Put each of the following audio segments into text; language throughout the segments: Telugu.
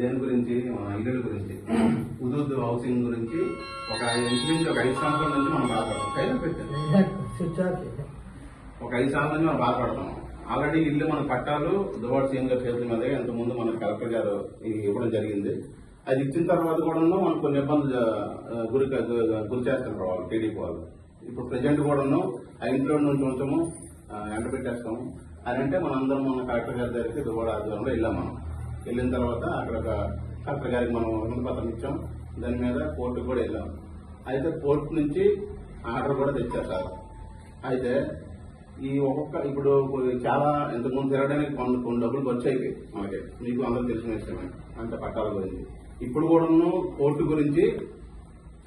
దేని గురించి మన ఇల్లుల గురించి ఉదూద్ హౌసింగ్ గురించి ఒక ఇంచుమించు ఒక ఐదు సంవత్సరాల నుంచి మనం బాధపడతాం. ఒక ఐదు సంవత్సరాల నుంచి మనం బాధపడతాం. ఆల్రెడీ ఇల్లు మన పట్టాలు దువాడు సీఎం గారి చేతుల మీదే ఇంతకుముందు మన కలెక్టర్ గారు ఇవ్వడం జరిగింది. అది ఇచ్చిన తర్వాత కూడా మనకు కొన్ని ఇబ్బందులు గురి గురి చేస్తున్నారు వాళ్ళు టీడీపీ వాళ్ళు. ఇప్పుడు ప్రజెంట్ కూడాను ఆ ఇంట్లో నుంచి ఉంచము ఎండ పెట్టేస్తాము అని అంటే మనందరం మన కలెక్టర్ గారి దగ్గరికి దువాడ ఆధ్వర్యంలో వెళ్ళాం మనం. వెళ్ళిన తర్వాత అక్కడ ఒక కలెక్టర్ గారికి మనం వినతి పత్రం ఇచ్చాం. దాని మీద కోర్టుకు కూడా వెళ్ళాం. అయితే కోర్టు నుంచి ఆర్డర్ కూడా తెచ్చారు సార్. అయితే ఈ ఒక్కొక్క ఇప్పుడు చాలా ఇంతకుముందు తిరగడానికి కొన్ని కొన్ని డబ్బులు ఖర్చు అయిపోయి మనకి. మీకు అందరూ తెలిసిన విషయమే. అంత పట్టాల గురించి. ఇప్పుడు కూడాను కోర్టు గురించి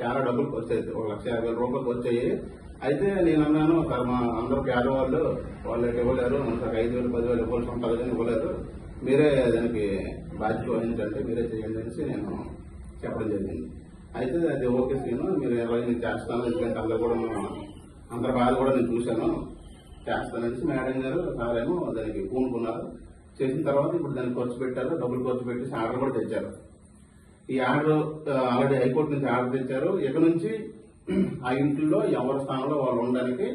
చాలా డబ్బులు ఖర్చు అవుతాయి ఒక లక్ష యాభై వేల రూపాయలు ఖర్చు అయితే నేను అన్నాను సార్ మా అందరూ పేదవాళ్ళు వాళ్ళకి ఇవ్వలేరు. మనకు ఐదు వేలు పదివేలు ఇవ్వాల్సి ఉంటుంది కానీ ఇవ్వలేరు. మీరే దానికి బాధ్యత వహించండి మీరే చేయండి అనేసి నేను చెప్పడం జరిగింది. అయితే అది ఓకే సీను మీరు ఇరవై నేను చేస్తాను ఎందుకంటే అందరూ కూడా అందరి బాధ కూడా నేను చూశాను. చేస్తాననేసి మేడం గారు సార్ ఏమో దానికి పూనుకున్నారు. చేసిన తర్వాత ఇప్పుడు దాన్ని ఖర్చు పెట్టారు డబ్బులు ఖర్చు పెట్టేసి ఆర్డర్ కూడా తెచ్చారు. ఈ ఆర్డర్ ఆల్రెడీ హైకోర్టు నుంచి ఆర్డర్ తెచ్చారు. ఇక నుంచి ఆ ఇంట్లో ఎవరి స్థానంలో వాళ్ళు ఉండడానికి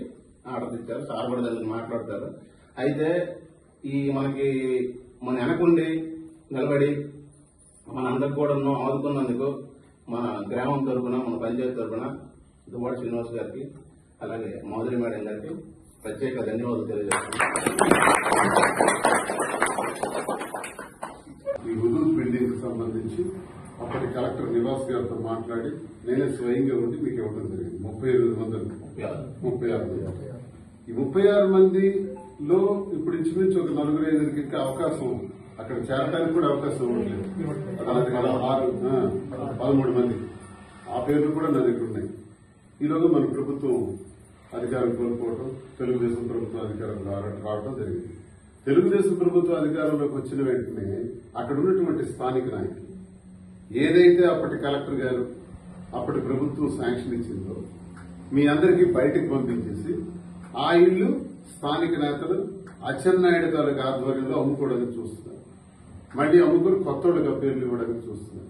ఆర్డర్ తెచ్చారు. సార్ కూడా దానికి మాట్లాడతారు. అయితే ఈ మనకి మన వెనకుండి నిలబడి మన అందరికి కూడా ఆదుకున్నందుకు మన గ్రామం తరపున మన పంచాయతీ తరపున దువ్వాడ శ్రీనివాస్ గారికి అలాగే మౌదరి మేడం గారికి ప్రత్యేక ధన్యవాదాలు తెలియజేస్తున్నాను ఈ హుదూద్ బిల్డింగ్కి సంబంధించి అప్పటి కలెక్టర్ నివాస్ గారితో మాట్లాడి నేనే స్వయంగా ఉండి మీకు ఇవ్వడం జరిగింది. ముప్పై ఎనిమిది మంది ముప్పై ఆరు. ఈ ముప్పై ఆరు మందిలో ఇప్పుడు ఇంచుమించు ఒక నలుగురు ఐదుగురికి ఇంకా అవకాశం ఉంది. అక్కడ చేరడానికి కూడా అవకాశం ఉండలేదు ఆరు పదమూడు మంది. ఆ పేర్లు కూడా నా దగ్గర ఉన్నాయి. ఈరోజు మన ప్రభుత్వం అధికారం కోల్పోవడం తెలుగుదేశం ప్రభుత్వం అధికారం రావడం జరిగింది. తెలుగుదేశం ప్రభుత్వం అధికారంలోకి వచ్చిన వెంటనే అక్కడ ఉన్నటువంటి స్థానిక నాయకులు ఏదైతే అప్పటి కలెక్టర్ గారు అప్పటి ప్రభుత్వం శాంక్షన్ ఇచ్చిందో మీ అందరికీ బయటకు పంపించేసి ఆ ఇల్లు స్థానిక నేతలు అచ్చెన్నాయుడు తాలూకు ఆధ్వర్యంలో అమ్ముకోవడానికి చూస్తున్నారు. మళ్ళీ అమ్ముకుని కొత్త వాళ్ళకి పేర్లు ఇవ్వడానికి చూస్తున్నారు.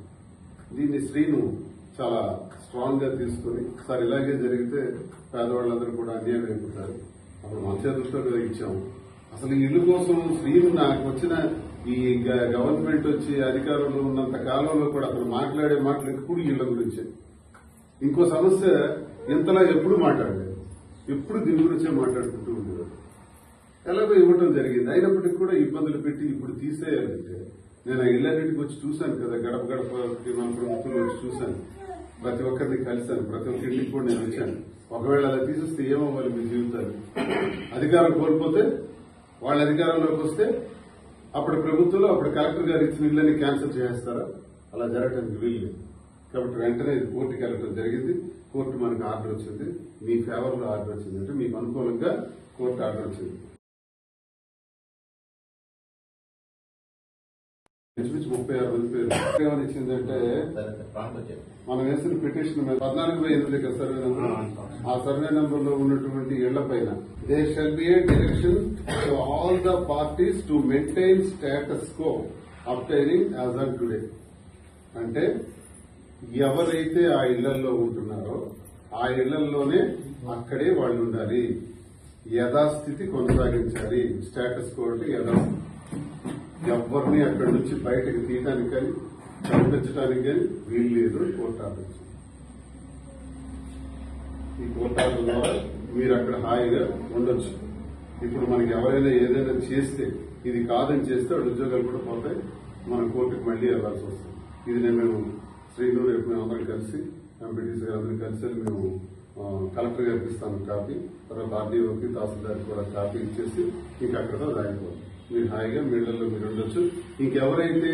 దీన్ని శ్రీను చాలా స్ట్రాంగ్గా తీసుకుని సార్ ఇలాగే జరిగితే పేదవాళ్ళందరూ కూడా అన్యాయం అయిపోతారు. అప్పుడు మన చేతులతో కదా ఇచ్చాము. అసలు ఈ ఇల్లు కోసం శ్రీను నాకు వచ్చిన ఈ గ- గవర్నమెంట్ వచ్చి అధికారంలో ఉన్నంత కాలంలో కూడా అతను మాట్లాడే మాటలు ఎప్పుడు ఇళ్ళ గురించి. ఇంకో సమస్య ఇంతలా ఎప్పుడు మాట్లాడలేదు. ఎప్పుడు దీని గురించే మాట్లాడుకుంటూ ఉండేవారు. ఎలాగో ఇవ్వటం జరిగింది. అయినప్పటికీ కూడా ఇబ్బందులు పెట్టి ఇప్పుడు తీసేయాలంటే నేను ఆ ఇళ్ళన్నిటికి వచ్చి చూశాను కదా గడప గడపకి మన ప్రభుత్వం వచ్చి చూశాను. ప్రతి ఒక్కరిని కలిశాను. ప్రతి ఒక్క ఇంటికి కూడా నేను వచ్చాను. ఒకవేళ అలా తీసేస్తే ఏమవ్వాలి మీ జీవితాలు అధికారం కోల్పోతే వాళ్ళ అధికారంలోకి వస్తే అప్పుడు ప్రభుత్వంలో అప్పుడు కలెక్టర్ గారు ఇచ్చిన ఇళ్ళని క్యాన్సిల్ చేస్తారా అలా జరగటానికి వీలు కాబట్టి వెంటనే ఇది కోర్టుకి వెళ్ళడం జరిగింది. కోర్టు మనకు ఆర్డర్ వచ్చింది. మీ ఫేవర్లో ఆర్డర్ వచ్చింది. అంటే మీకు అనుకూలంగా కోర్టు ఆర్డర్ వచ్చింది. ఇంచుమించు ముప్పై ఆరు మంది పేరు. ఏమని ఇచ్చిందంటే మనం వేసిన పిటిషన్ మీద పద్నాలుగు వేల ఎనిమిది కదా సర్వే నెంబర్. ఆ సర్వే నెంబర్లో ఉన్నటువంటి ఇళ్ళ పైన. They shall be a direction to all the parties to maintain status quo obtaining as on today అంటే ఎవరైతే ఆ ఇళ్ళలో ఉంటున్నారో ఆ ఇళ్ళలోనే అక్కడే వాళ్ళు ఉండాలి యథాస్థితి కొనసాగించాలి. స్టేటస్ కోటి యథాస్థితి ఎవరిని అక్కడి నుంచి బయటకు తీయడానికి కానీ పంపించడానికి కానీ వీలు లేదు కోర్టు ఆర్డర్ ఈ కోర్టు ఆర్డర్ ద్వారా మీరు అక్కడ హాయిగా ఉండొచ్చు. ఇప్పుడు మనకి ఎవరైనా ఏదైనా చేస్తే ఇది కాదని చేస్తే వాడి ఉద్యోగాలు కూడా పోతాయి. మన కోర్టుకు మళ్ళీ వెళ్ళాల్సి వస్తుంది. ఇది నేను మేము శ్రీను రేపు మేము అందరం కలిసి ఎంపీటీసీ గారు అందరం కలిసి మేము కలెక్టర్ గారికి ఇస్తాను కాపీ. తర్వాత ఆర్డీఓకి తహసీల్దార్కి కూడా కాపీ ఇచ్చేసి ఇంకా అక్కడ రాయిపోవాలి మీరు హాయిగా మీడియాలో మీరు ఉండొచ్చు. ఇంకెవరైతే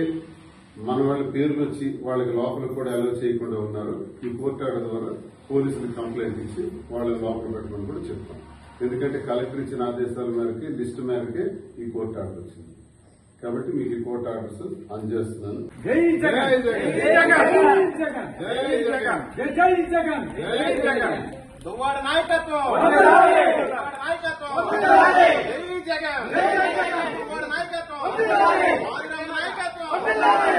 మన వాళ్ళ పేర్లు వచ్చి వాళ్ళకి లోపల కూడా అలో చేయకుండా ఉన్నారు ఈ కోర్టు ద్వారా పోలీసులకు కంప్లైంట్ ఇచ్చి వాళ్ళని లోపల పెట్టమని కూడా చెప్తాం. ఎందుకంటే కలెక్టర్ ఇచ్చిన ఆదేశాల మేరకి లిస్టు మేరకే ఈ కోర్టు వచ్చింది. కాబట్టి మీకు ఈ కోర్టు ఆర్డర్స్ అందజేస్తున్నాను జై జగన్ జై జగన్ జై జగన్ జై జగన్ జై జగన్ దువ్వాడ నాయకత్వం వందనాలు. దువ్వాడ నాయకత్వం వందనాలు. జై జగన్ జై జగన్. దువ్వాడ నాయకత్వం వందనాలు. మాదిరాజు నాయకత్వం వందనాలు.